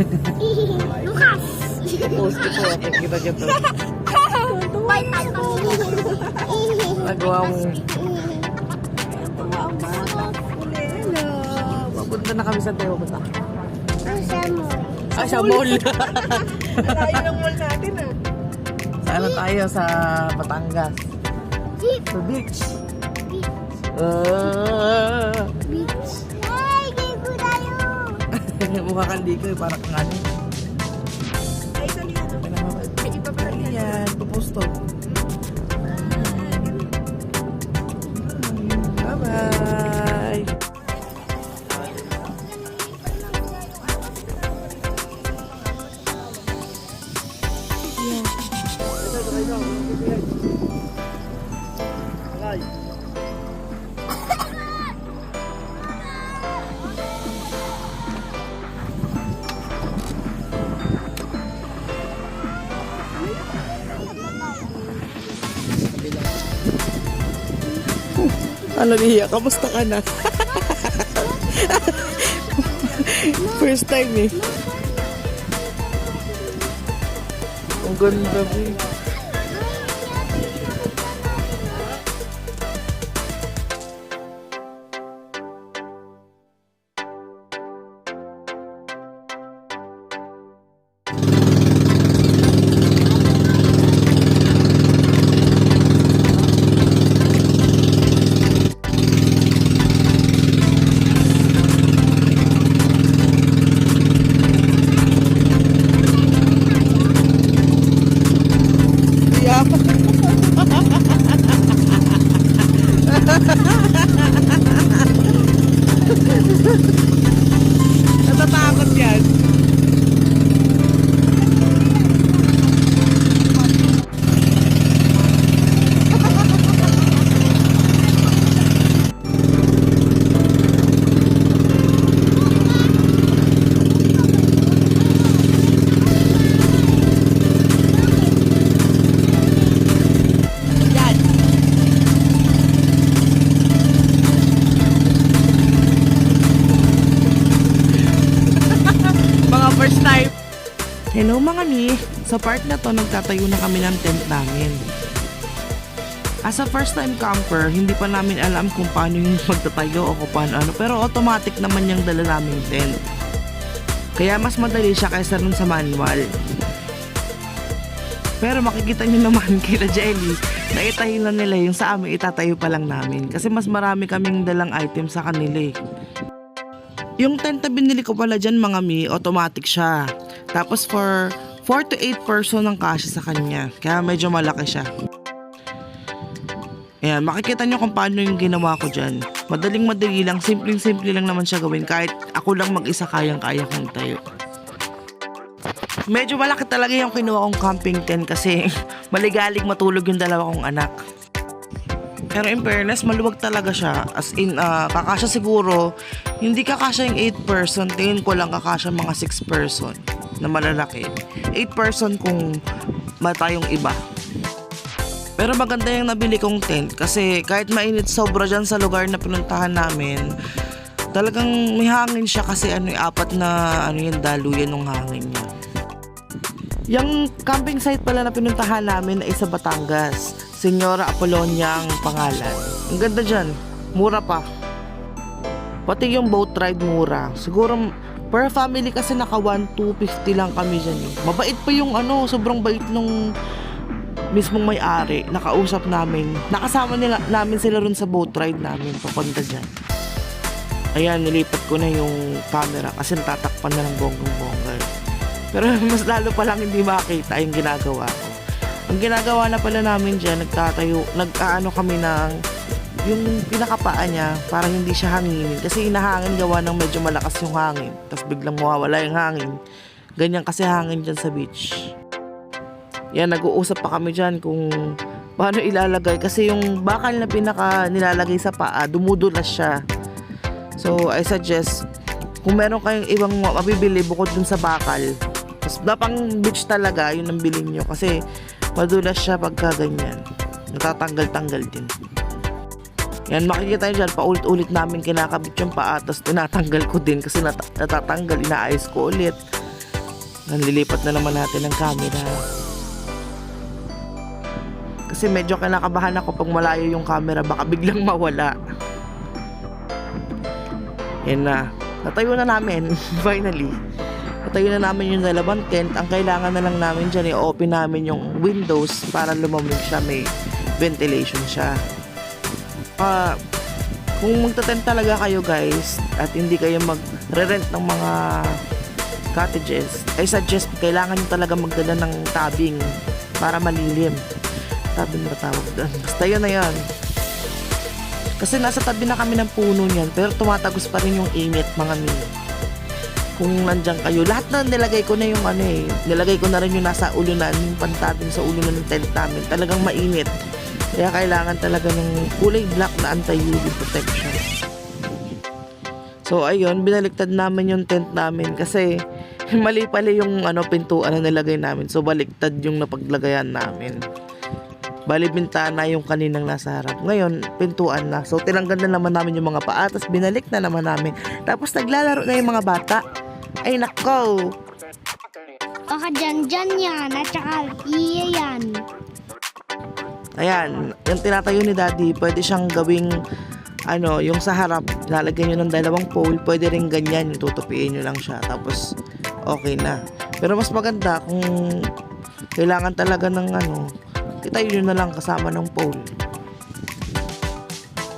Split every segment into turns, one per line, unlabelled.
Lucas!
Post ko po. Kita niyo to.
Bye, Tato!
Nagawa mo.
Bata. Hello.
Papunta na kami sa Teo. Punta.
Ang mo.
Ah, sa mall.
Layo ng mall natin ah.
Tayo? Sa Batangas. Sa beach.
Beach!
Ah.
Beach!
Mukha kang di ko eh. Parang kang ano.
Ay, sali ano.
Ay, pala yan. Pupusto. Bye-bye. Ano niya? Kamusta ka na? First time eh. Ang ganda eh. Sa part na to nagtatayo na kami ng tent namin. As a first time camper, hindi pa namin alam kung paano yung magtatayo o kung paano ano, pero automatic naman yung dala namin tent. Kaya mas madali siya kaysa nun sa manual. Pero makikita nyo naman kila Jelly, na itahin na nila yung sa amin itatayo pa lang namin. Kasi mas marami kaming dalang item sa kanila eh. Yung tent na binili ko pala dyan mga mi, automatic siya. Tapos for 4 to 8 person ang kasya sa kanya. Kaya medyo malaki siya. Ayan, makikita nyo kung paano yung ginawa ko dyan. Madaling madali lang, simpleng-simple lang naman siya gawin. Kahit ako lang mag-isa kayang-kaya kong tayo. Medyo malaki talaga yung kinuha kong camping tent kasi maligalig matulog yung dalawa kong anak. Pero in fairness, maluwag talaga siya. As in, ah, kakasya siguro, hindi kakasya yung 8 person, tingin ko lang kakasya mga 6 person na malalaki. 8 person kung mata yung iba. Pero maganda yung nabili kong tent kasi kahit mainit sobra dyan sa lugar na pinuntahan namin, talagang may hangin siya kasi ano yung apat na ano yung daluyan ng hangin niya. Yung camping site pala na pinuntahan namin ay sa Batangas. Senyora Apolonia ang pangalan. Ang ganda dyan. Mura pa. Pati yung boat ride mura. Siguro per family kasi naka 1, 250 lang kami dyan. eh. Mabait pa yung ano, sobrang bait nung mismong may-ari. Nakausap namin. Nakasama nila, namin sila rin sa boat ride namin papunta dyan. Ayan, nilipat ko na yung camera kasi natatakpan na ng bonggong-bongga. Pero mas lalo pa lang hindi makita yung ginagawa ko. Ang ginagawa na pala namin dyan, nagtatayo, nag-aano kami ng yung pinakapaa niya para hindi siya hanginin. Kasi inahangin gawa ng medyo malakas yung hangin. Tapos biglang mawawala yung hangin. Ganyan kasi hangin dyan sa beach. Yan, nag-uusap pa kami dyan kung paano ilalagay. Kasi yung bakal na pinaka nilalagay sa paa, dumudulas siya. So, I suggest, kung meron kayong ibang mabibili bukod dun sa bakal, tapos napang beach talaga, yun ang bilhin nyo. Kasi madulas siya pagka ganyan. Natatanggal-tanggal din. Yan, makikita nyo dyan, paulit-ulit namin kinakabit yung paa, tapos tinatanggal ko din kasi nat- natatanggal, inaayos ko ulit. Nanlilipat na naman natin ang camera. Kasi medyo kinakabahan ako pag malayo yung camera, baka biglang mawala. Yan na. Natayo na namin, finally. Natayo na namin yung dalawang tent. Ang kailangan na lang namin dyan, i-open namin yung windows para lumamig siya, may ventilation siya. Ah, kung magtatent talaga kayo guys, at hindi kayo mag-rent ng mga cottages, I suggest kailangan nyo talaga magdala ng tabing para malilim. Tabing ba tawag doon? Basta yun na yun. Kasi nasa tabi na kami ng puno niyan, pero tumatagos pa rin yung init mga mini. Kung nandyan kayo, lahat na nilagay ko na yung ano eh, nilagay ko na rin yung nasa ulo na, yung pantabing sa ulo na ng tent namin. Talagang mainit. Kaya kailangan talaga ng kulay black na anti-UV protection. So ayun, binaliktad namin yung tent namin kasi mali pala yung ano pintuan na nilagay namin. So baliktad yung napaglagayan namin. Bali bintana yung kaninang nasa harap. Ngayon, pintuan na. So tinanggal na naman namin yung mga paa, tapos binalik na naman namin. Tapos naglalaro na yung mga bata. Ay nako!
Baka dyan dyan yan at saka iya yan.
Ayan, yung tinatayo ni daddy, pwede siyang gawing ano, yung sa harap, lalagyan nyo ng dalawang pole, pwede rin ganyan, tutupiin nyo lang siya, tapos okay na. Pero mas maganda kung kailangan talaga ng ano, itayo nyo na lang kasama ng pole.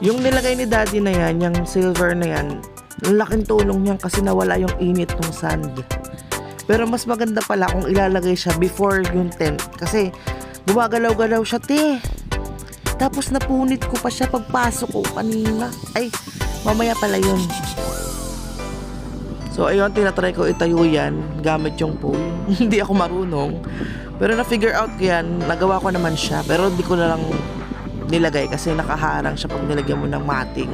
Yung nilagay ni daddy na yan, yung silver na yan, ang laking tulong niyan kasi nawala yung init ng sand. Pero mas maganda pala kung ilalagay siya before yung tent kasi gumagalaw-galaw siya, te. Tapos napunit ko pa siya pagpasok ko kanina. Ay, mamaya pala yun. So, ayun, tinatry ko itayo yan gamit yung pole. Hindi ako marunong. Pero na-figure out ko yan, nagawa ko naman siya. Pero hindi ko na lang nilagay kasi nakaharang siya pag nilagyan mo ng mating.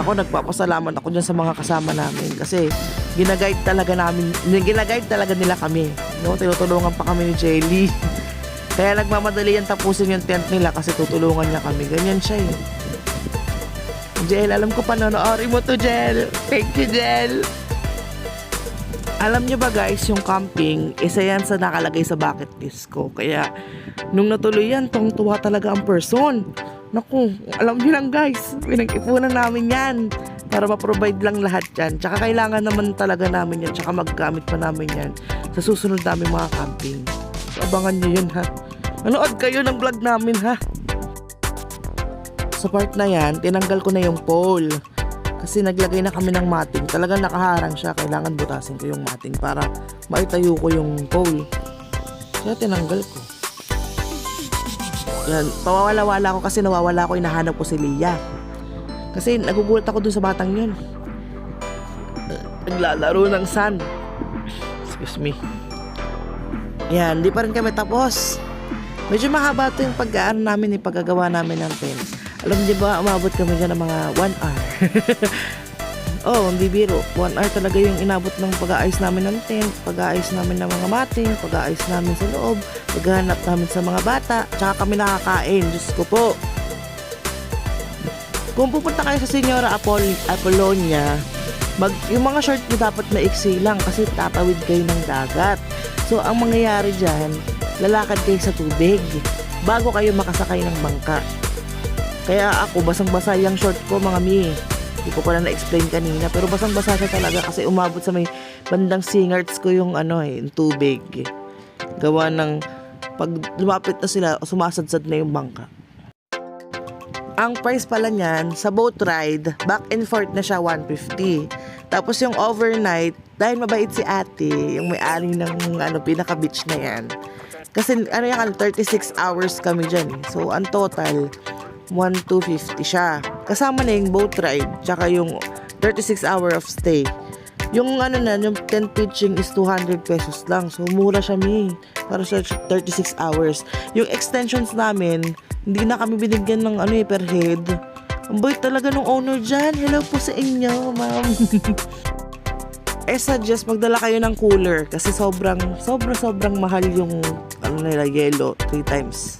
Ako, nagpapasalamat ako dyan sa mga kasama namin kasi ginaguide talaga namin, ginaguide talaga nila kami. No? Tinutulungan pa kami ni Jelly. Kaya nagmamadali yan tapusin yung tent nila kasi tutulungan niya kami. Ganyan siya eh. Jel, alam ko panonoodin mo to, Jel. Thank you, Jel. Alam niyo ba guys, yung camping, isa yan sa nakalagay sa bucket list ko. Kaya, nung natuloy yan, tuwa talaga ang person. Naku, alam niyo lang guys, pinag-ipunan namin yan para ma-provide lang lahat yan. Tsaka kailangan naman talaga namin yan, tsaka maggamit pa namin yan sa susunod namin mga camping. So, abangan niyo yun ha. Manood kayo ng vlog namin ha. Sa part na yan, tinanggal ko na yung pole. Kasi naglagay na kami ng mating. Talagang nakaharang siya. Kailangan butasin ko yung mating para maitayo ko yung pole. Kaya tinanggal ko. Yan, pawawala-wala ko kasi nawawala ko, inahanap ko si Lia. Kasi nagugulat ako dun sa batang yun. Naglalaro ng sun. Excuse me. Yan, di pa rin kami tapos. Medyo mahaba ito yung pag-aano namin, yung paggagawa namin ng tent. Alam niyo ba, umabot kami dyan ng mga 1 hour. oh, hindi biro. 1 hour talaga yung inabot ng pag-aayos namin ng tent, pag-aayos namin ng mga mating, pag-aayos namin sa loob, paghahanap namin sa mga bata, tsaka kami nakakain. Diyos ko po. Kung pupunta kayo sa Senyora Apol Apollonia, mag, yung mga short nyo dapat maiksi lang kasi tatawid kayo ng dagat. So, ang mangyayari dyan, lalakad kayo sa tubig bago kayo makasakay ng bangka. Kaya ako, basang-basa yung short ko, mga mi. Hindi ko pala na-explain kanina, pero basang-basa siya talaga kasi umabot sa may bandang singarts ko yung ano eh, yung tubig. Gawa ng, pag lumapit na sila, sumasadsad na yung bangka. Ang price pala niyan, sa boat ride, back and forth na siya 150. Tapos yung overnight, dahil mabait si ate, yung may-ari ng ano, pinaka-beach na yan. Kasi ano yan, 36 hours kami dyan. So, ang total, 1,250 siya. Kasama na yung boat ride, tsaka yung 36 hour of stay. Yung ano na, yung tent pitching is 200 pesos lang. So, mura siya, mi. Para sa 36 hours. Yung extensions namin, hindi na kami binigyan ng ano eh, per head. Ang bait talaga ng owner dyan. Hello po sa inyo, ma'am. eh, suggest magdala kayo ng cooler kasi sobrang, sobra sobrang mahal yung ano nila, yellow. Three times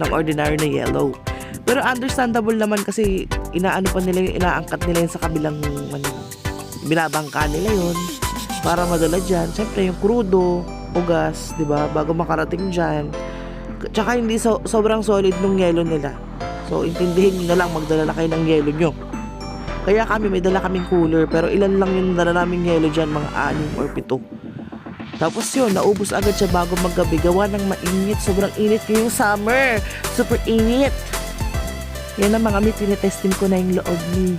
ng ordinary na yellow. Pero understandable naman kasi inaano pa nila yung inaangkat nila yun sa kabilang ano, binabangka nila yun. para madala dyan. Siyempre, yung krudo o gas, di ba? Bago makarating dyan. Tsaka hindi so, sobrang solid nung yelo nila. So, intindihin nyo na lang, magdala na kayo ng yelo nyo. Kaya kami, may dala kaming cooler, pero ilan lang yung dala naming yelo dyan, mga anim or pito. Tapos yun, naubos agad siya bago maggabi. Gawa ng mainit. Sobrang init ngayong summer. Super init. Yan ang mga mi, tinetesting ko na yung loob ni.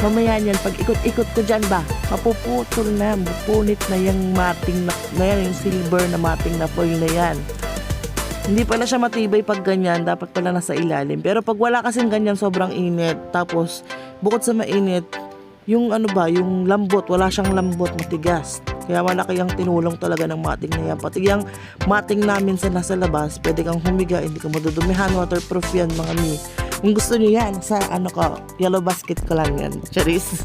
Mamaya niyan, pag ikot-ikot ko dyan ba, mapuputol na, mapunit na yung mating na, na yan, yung silver na mating na foil na yan. Hindi pala siya matibay pag ganyan, dapat pala nasa ilalim. Pero pag wala kasing ganyan, sobrang init. Tapos, bukod sa mainit, yung ano ba, yung lambot, wala siyang lambot, matigas. Kaya malaki ang tinulong talaga ng mating na yan. Pati yung mating namin sa nasa labas, pwede kang humiga, hindi ka madudumihan, waterproof yan mga mi. Kung gusto niyo yan, sa ano ko, yellow basket ko lang yan. Charis.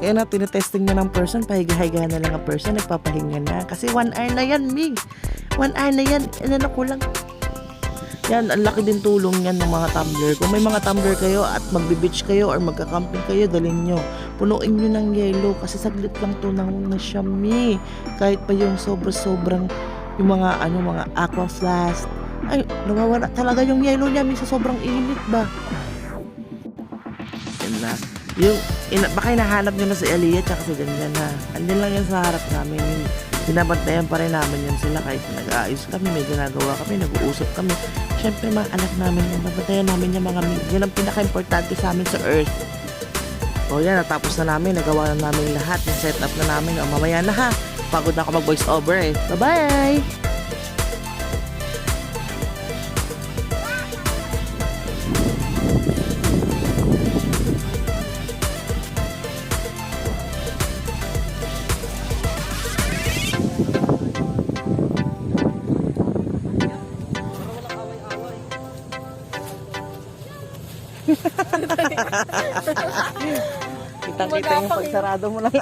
Kaya na, tinetesting na ng person, pahiga-higa na lang ang person, nagpapahinga na. Kasi one hour na yan, mi. One hour na yan, ano ko lang. Yan, ang laki din tulong yan ng mga tumbler. Kung may mga tumbler kayo at magbe-beach kayo or magka-camping kayo, dalhin nyo. Punuin nyo ng yelo kasi saglit lang to na na. Kahit pa yung sobra-sobrang yung mga ano mga aqua flask. Ay, nawawala talaga yung yelo niya, mi, sa sobrang init ba. Yan na. Yung, ina, baka hinahanap nyo na si Aliyah tsaka si Ganyan na. Andyan lang yan sa harap namin. Binabantayan pa rin namin yan sila kahit nag-aayos kami, may ginagawa kami, nag-uusap kami. Siyempre, mga anak namin yan, babantayan namin yung mga Yan ang pinaka-importante sa amin sa Earth. O yan, natapos na namin, nagawa na namin lahat, yung setup na namin. O mamaya na ha, pagod na ako mag-voice over eh. Bye-bye! Kitang-kita yung pagsarado mo lang.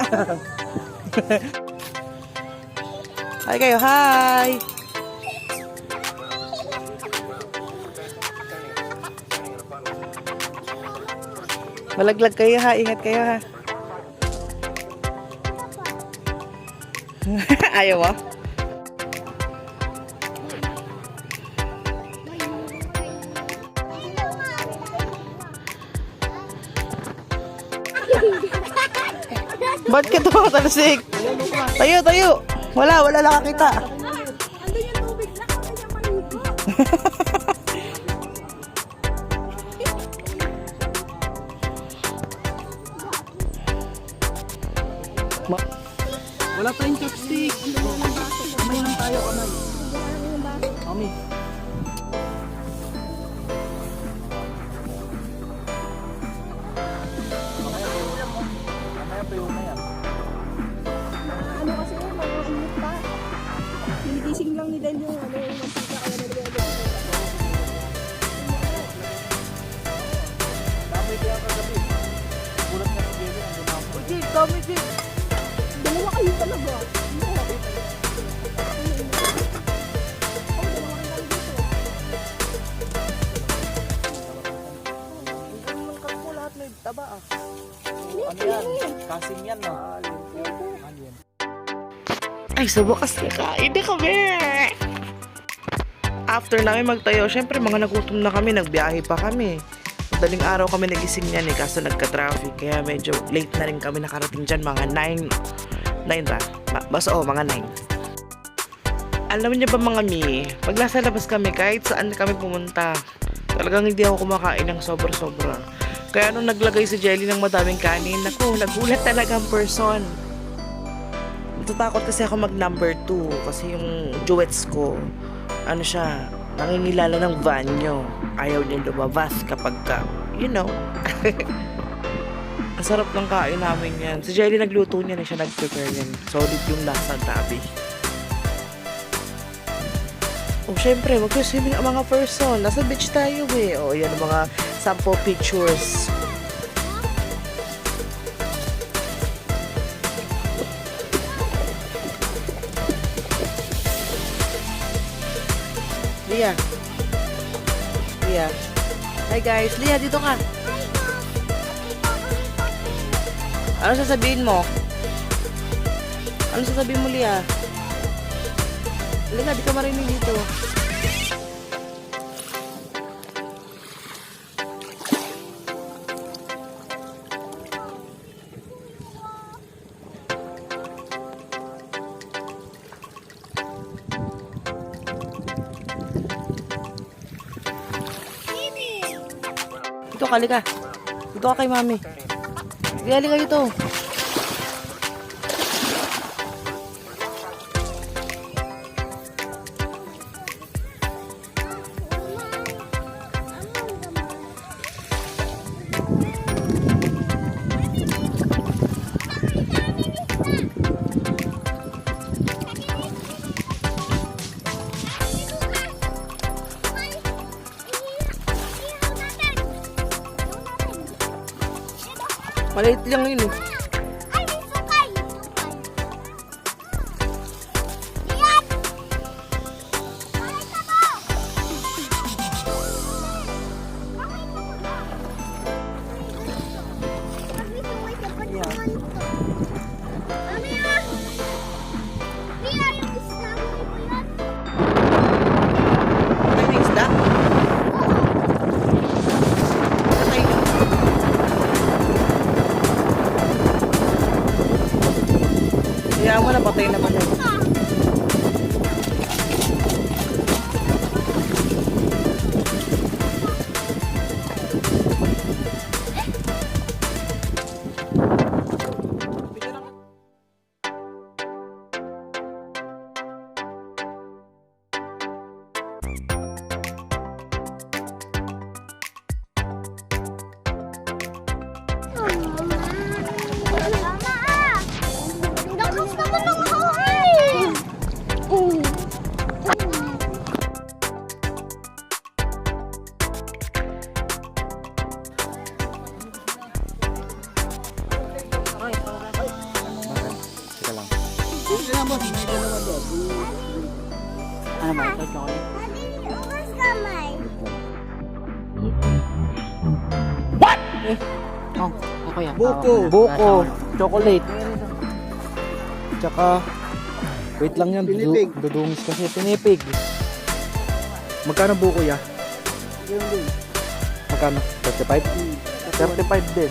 hi kayo, hi! Malaglag kayo ha, ingat kayo ha. Ayaw mo? Ba't ka tumatalsik? Tayo, tayo! Wala, wala nakakita. Ay, sa bukas nakain na kami! After namin magtayo, syempre mga nagutom na kami, nagbiyahe pa kami. Madaling araw kami nagising yan eh, kaso nagka-traffic. Kaya medyo late na rin kami nakarating dyan, mga 9. 9 ba? Basta oh, mga 9. Alam niyo ba mga mi, pag nasa labas kami, kahit saan kami pumunta, talagang hindi ako kumakain ng sobra-sobra. Kaya nung naglagay si Jelly ng madaming kanin, naku, nagulat talaga ang person. Natatakot kasi ako mag number 2 kasi yung duets ko, ano siya, nangingilala ng banyo. Ayaw niya lumabas kapag ka, you know. Ang sarap ng kain namin yan. Si Jelly nagluto niya na siya nag-prepare yan. Solid yung lasa tabi. Oh, syempre, mag-swimming ang mga person. Nasa beach tayo eh. Oh, yan mga sample pictures. Lia. Lia. Hi guys. Lia, dito ka. Ano sasabihin mo?
Ano sasabihin mo, Lia? Halika, di ka marinig dito. Halika. Dito ka kay mami. Sige, halika dito. Maliit lang yun
Ano ba? Ito chocolate?
Umas kamay.
Oh, ako yan.
Buko. Buko. Chocolate. Tsaka, wait lang yan.
Pinipig.
Du- dudungis kasi. Pinipig. Magkano buko ya? Magkano? 35? 35 din.